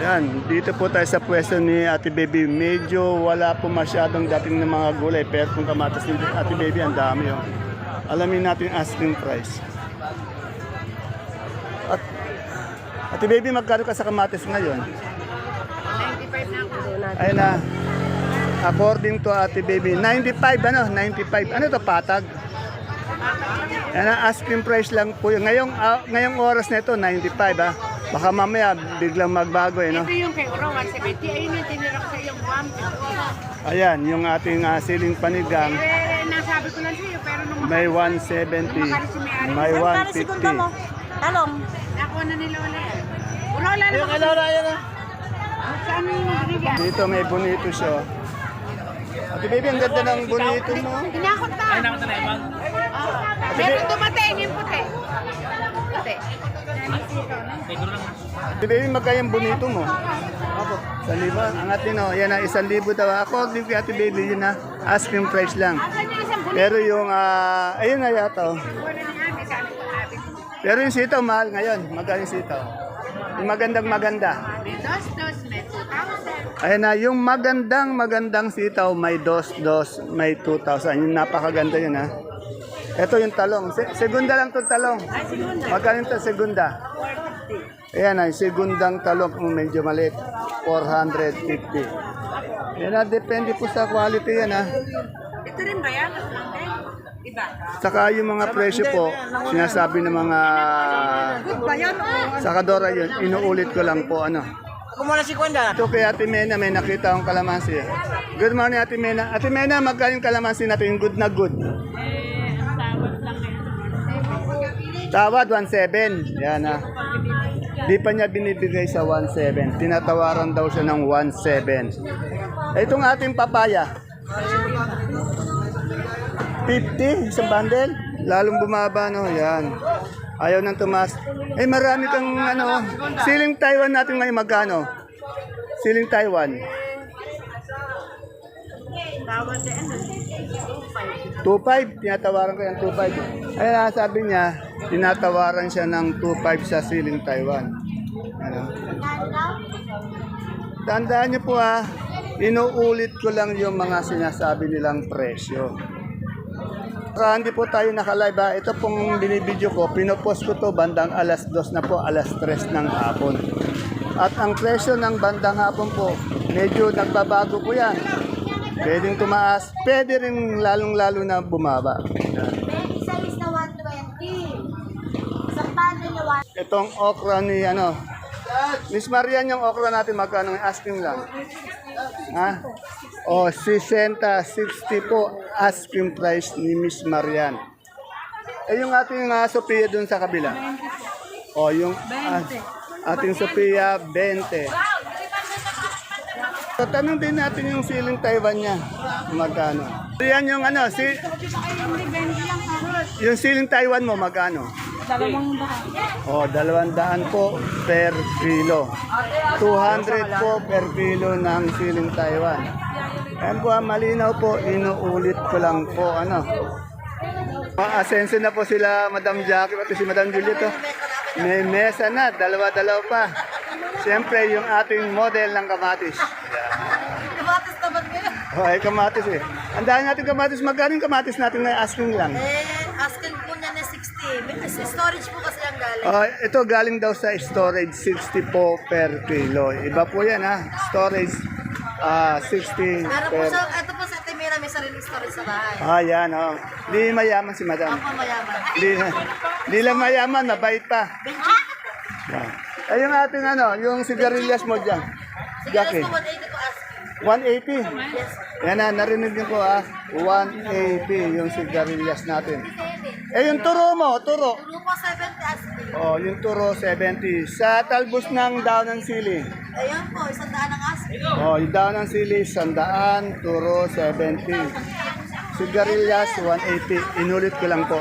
Yan, dito po tayo sa pwesto ni Ate Baby. Medyo wala po masyadong dating ng mga gulay. Pero kung kamatas ni Ate Baby, ang dami oh. Alamin natin yung asking price. At, Ate Baby, magkano ka sa kamatis ngayon? 95 na ako. Ayun na. According to Ate Baby, 95 ano? 95. Ano to patag? Yan ang asking price lang po. yun. Ngayong, ah, ngayong oras na ito, 95 ah. Baka mamaya biglang magbago eh, no? Ito yung kay Uro, 170. Ayun yung tinirok sa yung 150. Ayan, yung ating ah, siling panigang, Eh, nasabi ko lang sa'yo, pero nung may 170, may 150. Talong. nakuha na nila wala yan. Uro, wala naman kasi. Saan yung binigyan? Dito may bonito siya. Ate baby, ang ganda ng bonito mo. Inakot na. Ay, nakot na ibang. Meron dumating yung puti. Puti. Magkaya yung bonito mo? Ako, sa libo. Ang atin oh, yan na, isang libo daw. Ako, din kay ate baby, yun na, price lang. Asan yung isang puti? Pero yung, ah, ayun na yata oh. Sabi. Pero yung sitaw, mahal ngayon. Magkano yung sitaw? Yung magandang maganda. May dos, dos, may 2,000. Ayan na, yung magandang magandang sitaw, may dos-dos, may 2,000. Yung napakaganda yun ha. Ito yung talong. Se- segunda lang itong talong. Magkano ito segunda? 450. Ayan yung segundang talong, kung medyo maliit, 450. Yan na, depende po sa quality yan ha. Ito rin ba yan? Lang? Iba. Saka yung mga presyo po, sinasabi ng mga yan? sakadora yun, inuulit ko lang po ano. Kumula si Kwenda. Ito kay Ate Mena, may nakita akong kalamansi. Good morning, Ate Mena. Ate Mena, magkano yung kalamansi natin? Good na good. Tawad, 1.7. Yan ah. Di pa niya binibigay sa 1.7. Tinatawaran daw siya ng 1.7. Eh, Itong ating papaya. 50, isang bundle. Lalong bumaba, no? Yan. Ayaw nang tumas. Eh, marami kang, ano, siling Taiwan natin ngayon magkano? Siling Taiwan. Tawad na ano? 2.5, tinatawaran ko yan 2.5. Ayun na, sabi niya, tinatawaran siya ng 2.5 sa siling Taiwan. Ano? Tandaan niyo po ha, inuulit ko lang yung mga sinasabi nilang presyo. Para hindi po tayo nakalive ha, ito pong binibidyo ko, pinopost ko to bandang alas 2 na po, alas 3 ng hapon. At ang presyo ng bandang hapon po, medyo nagbabago po yan. Pwedeng tumaas, pwede rin lalong-lalo na bumaba. Isa is na 120. Isang bundle na Itong okra ni ano, Miss Marian yung okra natin magkano yung asking lang? Ha? O, 60, 60 po asking price ni Miss Marian. Eh yung ating uh, Sophia dun sa kabila. O, yung ah, ating Sophia 20. So, tanong din natin yung siling Taiwan niya. Magkano? Yan yung ano, si, yung siling Taiwan mo, magkano? Oh, dalawang daan po per kilo. 200 po per kilo ng siling Taiwan. Ayan po, malinaw po, inuulit ko lang po, ano. Ma-asenso na po sila Madam Jackie, pati si Madam Juliet. oh. May mesa na, dalawa-dalawa pa. Siyempre, yung ating model ng kamatis. Kamatis naman ngayon. Oh, ay kamatis eh. Dami natin kamatis. Magkano yung kamatis natin na asking lang? Eh, 60. May storage po kasi ang galing. Oh, ito galing daw sa storage 60 po per kilo. Iba po yan ha. Storage ah 60 Pero po per... sa, ito po sa Timira, may sariling storage sa bahay. Ah, yan oh. Di mayaman si madam. Ako mayaman. Di, di lang mayaman, mabait pa. Yan. Ay, yung ating ano, yung sigarilyas mo dyan. Sige, Jackie. last po 180 po asking. 180. Yan na, narinig niyo po ah. 180 yung sigarilyas natin. Eh, yung turo mo, turo. Turo po 70 asking. Oh, yung turo 70. Sa talbos ng daon ng sili. Ayun po, isang daan ang asking. Oh, yung daon ng sili, sandaan, turo 70. Sigarilyas, 180. Inulit ko lang po.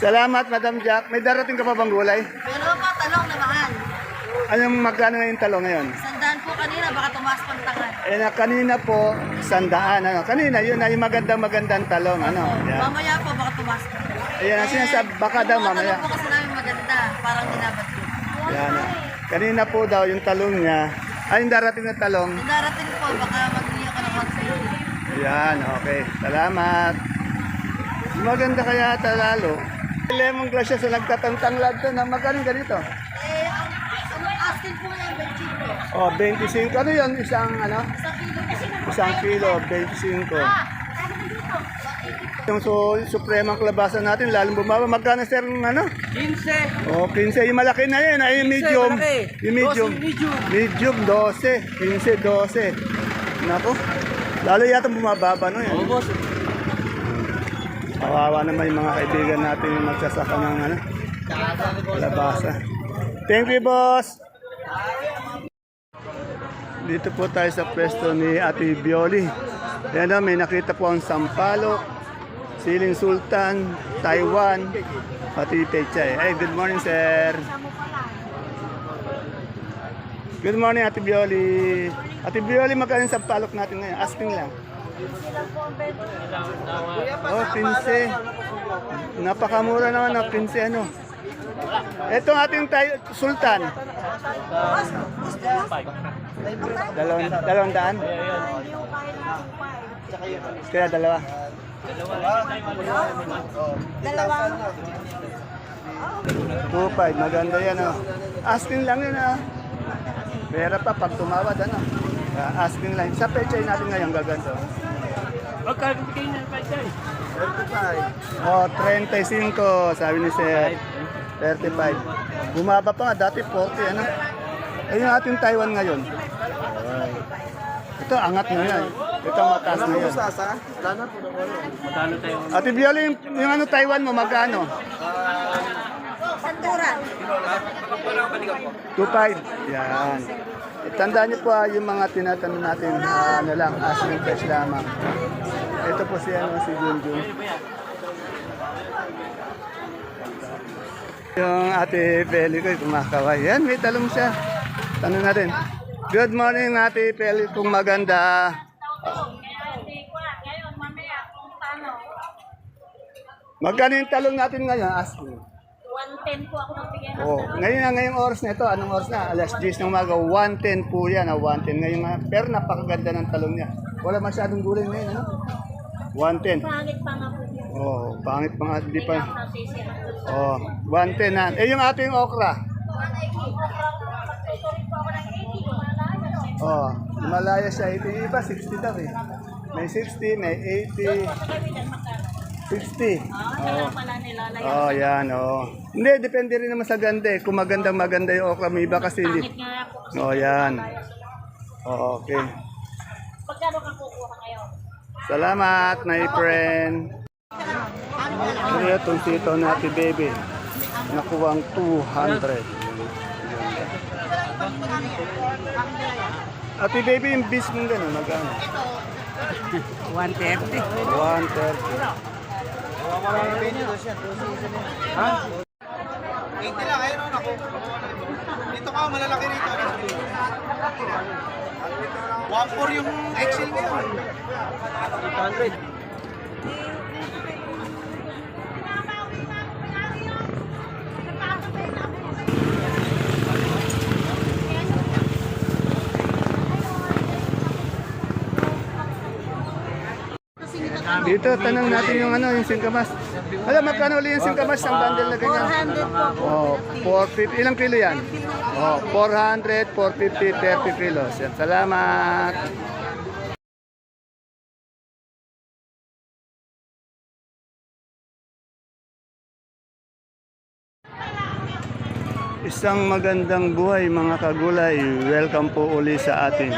Salamat, Madam Jack. May darating ka pa bang gulay? Pero po, talong na mahal. Anong magkano ngayon talo ngayon? Isang daan po kanina, baka tumaas tangan. Eh, na, kanina po, sandaan. Ano? Kanina, yun na yung magandang magandang talong. Ano? Yan. Mamaya po, baka tumaas pa. Ayan, ang sinasabi, baka daw mamaya. talong po kasi namin maganda, parang dinabat ko. Yan. Kanina po daw yung talong niya, ay yung darating na talong, Darating po, baka mag-iyo ka ng mag-sale. Ayan, okay. Salamat. Maganda kaya ata lalo. Lemon grass siya sa nagtatantanglad to na magkano ganito? Eh, ang, ang asking po yung benchito. Oh, 25. Ano yun? Isang ano? Sa kilo kasi Isang kilo, naman. 25. Ah, dito? Yung so, supremang klabasa natin, lalong bumaba. Magkano sir ng ano? 15. Oh, 15. Yung malaki na yun. Ay, yung medium. Yung medium. 12 medium. Medium, 12. 15, 12. Nako. Lalo yata bumababa no yan. boss. Kawawa naman yung mga kaibigan natin yung magsasaka ng ano, labasa. Thank you, boss! Dito po tayo sa pwesto ni Ate Bioli. Yan na, may nakita po ang Sampalok, Siling Sultan, Taiwan, pati Pechay. Hey, good morning, sir. Good morning, Ate Bioli. Ate Bioli, magkano yung Sampalok natin ngayon? Asking lang. Oh, pinse. Napakamura naman na pinse ano. Ito ating tayo, sultan. Dalawang, dalawang daan? Kaya dalawa. Dalawang. 2.5, maganda yan oh. Asking lang yun ah. Pera pa pag tumawad ano. Ah, asking lang. Sa pechay natin ngayon gaganda. Magkano bigay na pa tayo? 35. Oh, 35 sabi ni Sir. 35. Bumaba pa nga dati 40 ano. Yung ating Taiwan ngayon. Ito angat na yan. Ito mataas na yan. Magkano tayo? Ate Viola, yung, yung ano Taiwan mo magkano? Santuran. 2.5. Yan. Tandaan niyo po ah, yung mga tinatanong natin, ah, ano lang, asking price lamang. Ito po si, ano, si Junjun. Yung ate Peli ko, kumakaway. Yan, may talong siya. Tanong natin. Good morning, ate Peli, kung maganda. Magkano yung talong natin ngayon? Asking. 110 po ako nagbigay Oh, ngayon na ngayong oras na ito, anong oras na? Alas 10 ng umaga, 110 po yan, ah, 110 ngayon. nga. Pero napakaganda ng talong niya. Wala masyadong gulay ngayon, ano? 110. Pangit pa nga po. Oh, pangit pa nga, di pa. Oh, 110 na. Eh, yung ating okra. Oh, Himalaya siya, ito yung iba, 60 daw eh. May 60, may 80, 60. Oh. Oh, yan, oh. Hindi, depende rin naman sa ganda eh. Kung magandang maganda yung okra, may iba kasi hindi. Oh, yan. Oh, okay. Pagkano ka kukuha ngayon? Salamat, my friend. Ano itong sitaw natin, baby? Nakuha ang 200. Ate baby, yung bis mong gano'n, magkano? 130. 130. Dito ka, malalaki rito. 1.4 yung Excel ngayon. 800. Dito, tanong natin yung ano, yung singkamas. Alam, magkano ulit yung singkamas ang bundle na ganyan? 400 po. Oh, 450. Ilang kilo yan? Oh, 400, 450, 30 kilos. Yan, salamat. Isang magandang buhay mga kagulay. Welcome po uli sa ating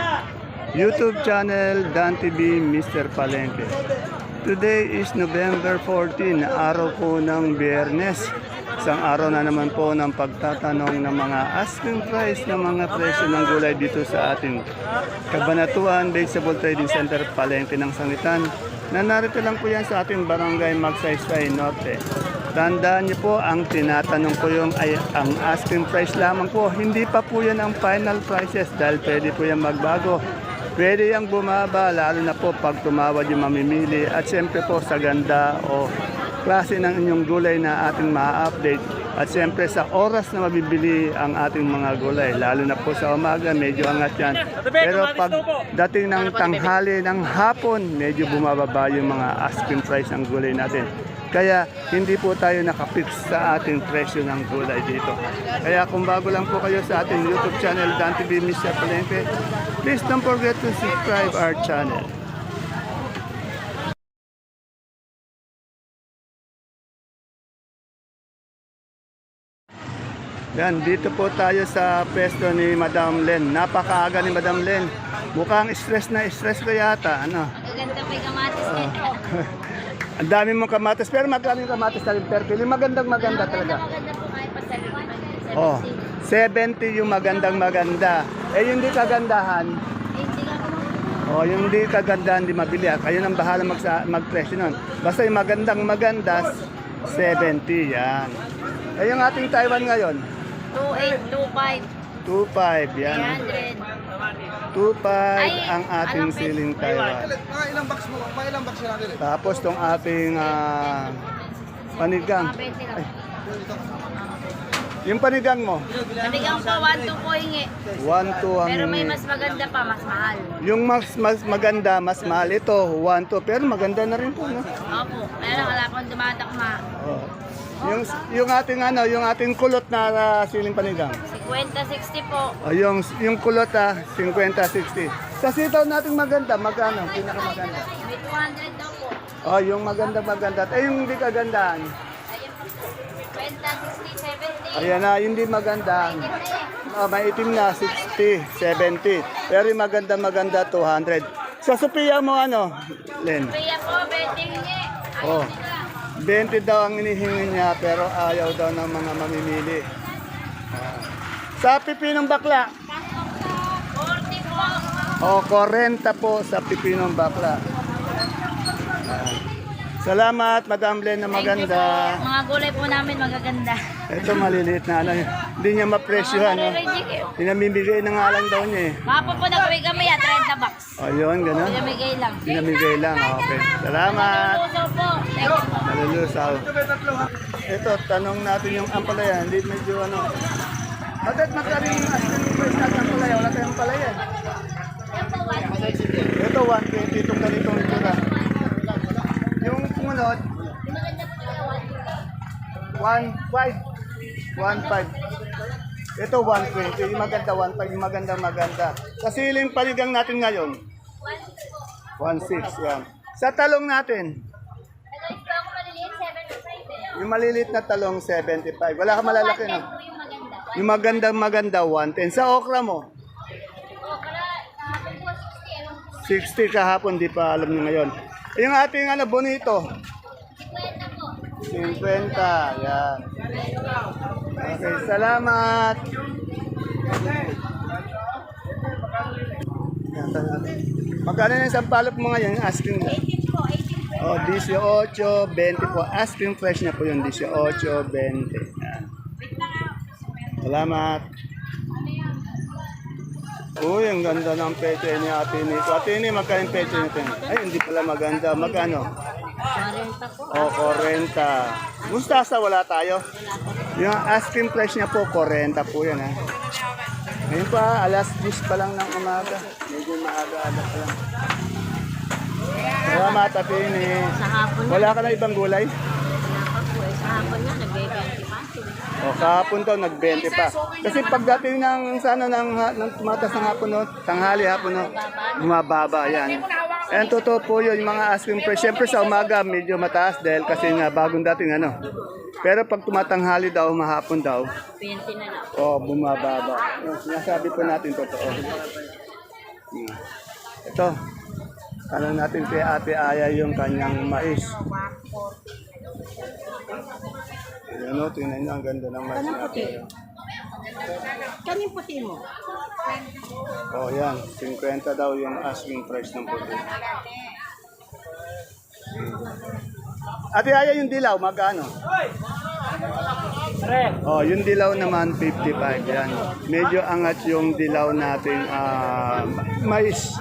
YouTube channel Dan TV Mr. Palengke. Today is November 14, araw po ng Biyernes. Isang araw na naman po ng pagtatanong ng mga asking price ng mga presyo ng gulay dito sa ating Kabanatuan Vegetable Trading Center Palengke ng Sangitan na narito lang po yan sa ating barangay Magsaysay Norte. Tandaan niyo po, ang tinatanong ko yung ay ang asking price lamang po. Hindi pa po yan ang final prices dahil pwede po yan magbago. Pwede yung bumaba, lalo na po pag tumawad yung mamimili. At siyempre po sa ganda o klase ng inyong gulay na ating ma-update. At siyempre sa oras na mabibili ang ating mga gulay, lalo na po sa umaga, medyo angat yan. Pero pag dating ng tanghali ng hapon, medyo bumababa yung mga asking price ng gulay natin. Kaya hindi po tayo nakapix sa ating presyo ng gulay dito. Kaya kung bago lang po kayo sa ating YouTube channel, Dan TV Mr. Palengke, please don't forget to subscribe our channel. Yan, dito po tayo sa pwesto ni Madam Len. Napakaaga ni Madam Len. Mukhang stress na stress ko yata. Ano? Maganda pa yung kamatis nito. Ang dami mong kamatis. Pero magkano yung kamatis natin per kilo? Yung Magandang maganda talaga. Maganda po kayo pa sa Oh, 70 yung magandang maganda. Eh yung di kagandahan, oh, yung di kagandahan, di mabili. ah. Kayo nang bahala mag mag-presyo nun. Basta yung magandang maganda, 70 yan. Eh yung ating Taiwan ngayon, 28, 25, 25 yan. 300. 25 Ay, ang ating alam ko. siling Taiwan. Ilang box mo, ilang box natin. Tapos tong ating ah, panigang. Mga 20 lang. Yung panigang mo, Nabigyan ko 1, 2 po hingi. 1 to ang Pero may mas maganda pa, mas mahal. Yung mas, mas maganda, mas mahal ito, 1 to. Pero maganda na rin po, no? Opo, kaya lang wala akong dumatakma. Oh. Yung yung ating ano, yung ating kulot na ah, siling panigang. 50, 60 po. O yung yung kulot ah, 50 60. Sa sitaw nating maganda, magkano? Pinakamaganda. May 200 daw po. Oh, yung maganda maganda. Eh yung hindi kagandahan. Ayan po. 50, 60, 70. Ayan na, hindi maganda. Ito eh. Ah, may itim na 60, 70. Pero yung maganda maganda 200. Sa Sophia mo ano, Len? Kaya po, 20 hingi. Oh. 20 daw ang inihingi niya pero ayaw daw ng mga mamimili. Ah. Sa pipinong bakla, 40 po. o 40 po sa pipinong bakla. Ah. Salamat, Madam Len na Thank you maganda. po. Mga gulay po namin magaganda. Ito maliliit na ano, hindi niya mapresyohan. No? Pinamimigay na nga lang daw niya eh. Mga po nagawin kami yan, 30 bucks. Ayun, ganun. Pinamigay lang. Pinamigay lang. Okay. Salamat. Puso po. Thank you po. Nalulusaw. Ito, tanong natin yung ampalaya. Hindi medyo ano. Bakit magkano yung asking price natin ampalaya? Wala tayong ampalaya. Ito, 120 itong ganitong itsura. Yung kumunod, 1.5. 1.5. Ito, 120. Yung maganda, 1.5. Yung maganda, maganda. Sa siling paligang natin ngayon, 1.6. Yan. Sa talong natin, yung maliliit na talong, 75. Wala ka malalaki, no? Yung magandang maganda, 110. Sa okra mo? 60 kahapon, di pa alam nyo ngayon. Yung ating ano, bonito? 50. Yan. Okay, salamat. Magkano na yung sampalok mo ngayon, asking mo? 18 po, 18 po. Oh, 18, 20 po. Asking fresh na po yung 18, 20. Yan. Salamat. Uy, ang ganda ng peche ni Ate Nito. Ate Nito, magkano yung peche nito? Ay, hindi pala maganda. Magkano? 40 po. O, 40. Mustasa, wala tayo. Yung asking price niya po, 40 po yan. Ha? Ngayon pa, alas 10 pa lang ng umaga. Medyo maaga-aga pa lang. Salamat, Ate Nito. Sa hapon Wala ka na ibang gulay? eh. Sa hapon na, nagbe-20 pa. O, kahapon daw, nag-20 pa. Kasi pagdating ng, sana, ng, ng tumatas ng hapon, no, tanghali hapon, no, bumababa, yan. And totoo po yun, yung mga asking price. Siyempre sa umaga, medyo mataas dahil kasi nga bagong dating, ano. Pero pag tumatanghali daw, mahapon daw, 20 na lang. o, bumababa. Yung sinasabi po natin, totoo. Hmm. Ito, tanong natin kay Ate Aya yung kanyang mais. Ayan o, tingnan nyo, ang ganda ng mais na Kanin puti mo? Oh, yan. 50 daw yung asking price ng puti. Ate Aya, yung dilaw, magkano? Oh, yung dilaw naman 55 yan. Medyo angat yung dilaw nating ah, mais.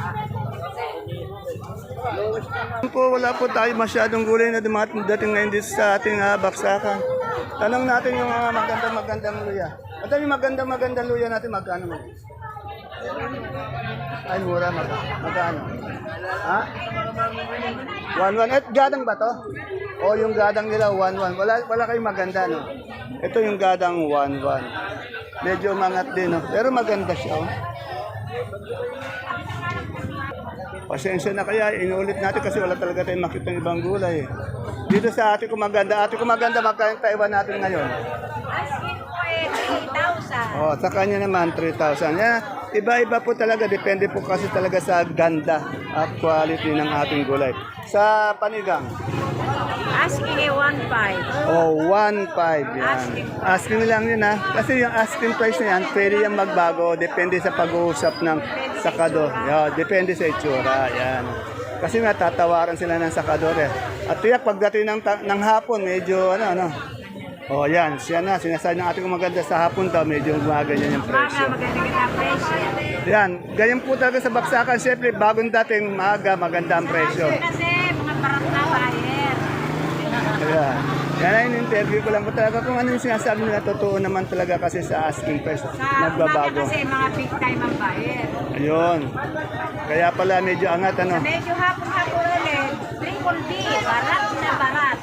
Po, wala po tayo masyadong gulay na dumating ngayon dito sa ating ah, baksakan. Tanong natin yung mga magandang magandang luya. At yung magandang magandang luya natin, magkano mo? Ay, mura. Mag magkano? Ha? 1-1. At gadang ba to? O yung gadang nila, 1-1. Wala, wala kayong maganda, no? Ito yung gadang 1-1. Medyo umangat din, no? Pero maganda siya, oh. Pasensya na kaya, inulit natin kasi wala talaga tayong makita ng ibang gulay. Dito sa ate ko maganda, ate ko maganda, magkano Taiwan natin ngayon? Asking ko eh, 3,000. Oh, sa kanya naman 3,000. Yeah, iba-iba po talaga, depende po kasi talaga sa ganda at quality ng ating gulay. Sa panigang, Asking eh, 1,500. oh, 1,500 yan. Asking lang yun ha. Kasi yung asking price na yan, pwede yan magbago, depende sa pag-uusap ng sakado. Yeah, depende sa itsura, yan. Kasi nga, tatawaran sila ng sakador eh. At tiyak, pagdating ng, ng hapon, medyo ano, ano. Oh, yan, siya na, sinasabi ng ating maganda sa hapon daw, medyo gumaganyan yung presyo. Yan, ganyan po talaga sa baksakan. Siyempre, bagong dating maaga, maganda ang presyo. Kasi mga parang na buyer. Ayan. Ay in-interview ko lang po talaga kung ano yung sinasabi nila. Totoo naman talaga kasi sa asking price. Nagbabago. Kasi mga big time ang buyer. Ayun. Kaya pala medyo angat ano. Medyo hapon-hapon ulit. Triple B, barat na barat.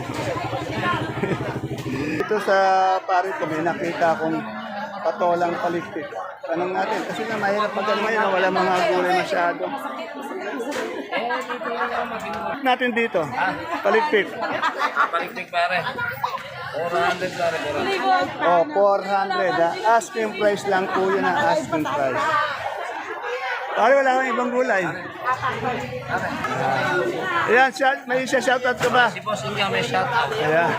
Dito sa parit ko may nakita akong patolang palikpik. Tanong natin, kasi na mahirap pag ano ngayon, wala mga gulay masyado. natin dito, palikpik. Paliktik pare. 400 pare. 400. Oh, 400. ah. Asking price lang po yun ang asking price. Pare, wala kang ibang gulay. Ayan, shout, may isa shoutout ka ba? Si Boss Inga may shout out. Ayan.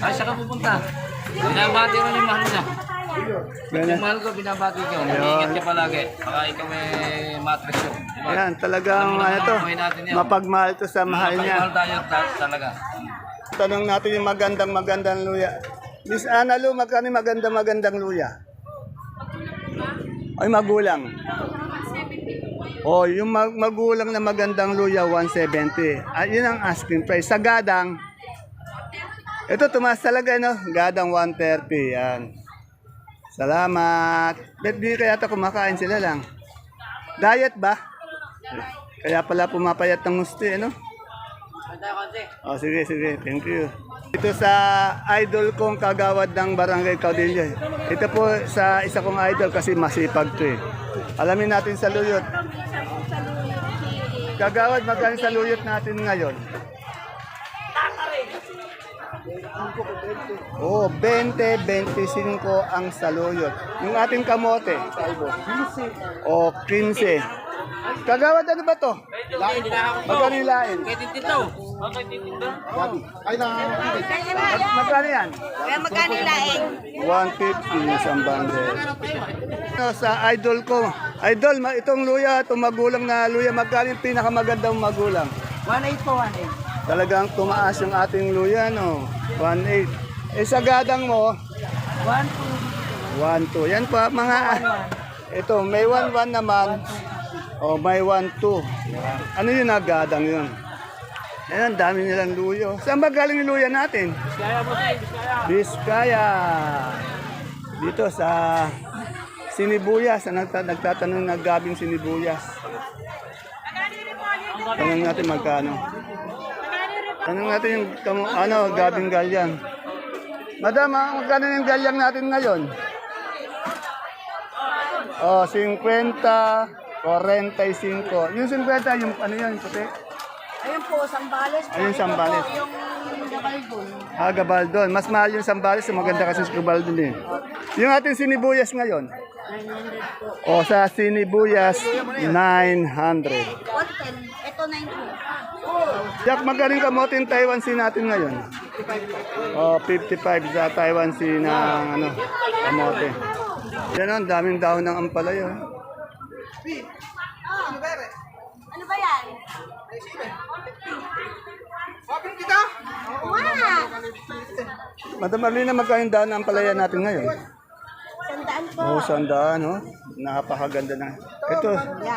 Ay, saan ka pupunta? Binabati rin yung mahal niya. Yung mahal ko, binabati ko. Mag-iingat ka palagi. Baka ikaw may matrix yun. Diba? Ayan, talagang ano to, mapagmahal to sa mahal niya. tayo ta- talaga. Tanong natin yung magandang magandang luya. Miss Ana Lu, magkano yung magandang magandang luya? Ay, magulang. Oh, yung mag- magulang na magandang luya, 170. Ah, yun ang asking price. Sa gadang, ito tumaas talaga, no? Gadang 130, yan. Salamat. Bet di kaya ito kumakain sila lang. Diet ba? Kaya pala pumapayat ng gusto, eh, no? Oh, sige, sige. Thank you. Ito sa idol kong kagawad ng Barangay Caudillo. Ito po sa isa kong idol kasi masipag to eh. Alamin natin sa luyot. Kagawad, magkano sa luyot natin ngayon? Oh, 20, 25 ang saluyot. Yung ating kamote, oh, 15. Kagawad, ano ba to? Magkano yung lain? Ay na. Mag- magkano yan? Magkano laing? 150 isang bundle. Ano, sa idol ko, idol, itong luya, itong magulang na luya, magkano yung pinakamagandang magulang? 1.8 po, 1.8. Talagang tumaas yung ating luya, no? 1.8. Eh sa gadang mo, 1.2. Yan pa, mga... Ito, may 1.1 naman. O, may 1.2. Yan. Ano yun na gadang yun? Ayan, ang dami nilang luyo. Saan ba galing yung luya natin? Biskaya. Dito sa Sinibuyas. Ang nagta- nagtatanong na gabing sinibuyas. Tanong natin magkano. Tanong natin yung kamu- ano, gabing galyang. Madam, ah, magkano yung galyang natin ngayon? Oh, 50, 45. Yung 50, yung ano yun, puti? Ayun po, sambales. Ayun, sambales. Yung gabaldon. Ah, gabaldon. Mas mahal yung sambales, maganda kasi sa gabaldon eh. Yung ating sinibuyas ngayon? O sa sinibuyas, 900. 110. Ito 90. Jack, magaling kamote yung Taiwan Sea natin ngayon. O, 55 sa Taiwan Sea ng ano, kamote. Yan ang daming dahon ng ampalaya. oh. Ano ba yan? Bakit kita? Wow! Madam Marlene, magkano yung dahon ng ampalaya natin ngayon? Sandaan po. Oo, sandaan, no? Napakaganda na. Ito,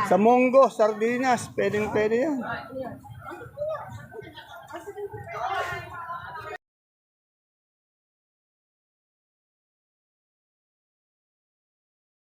sa Monggo, sardinas, pwedeng pwede yan.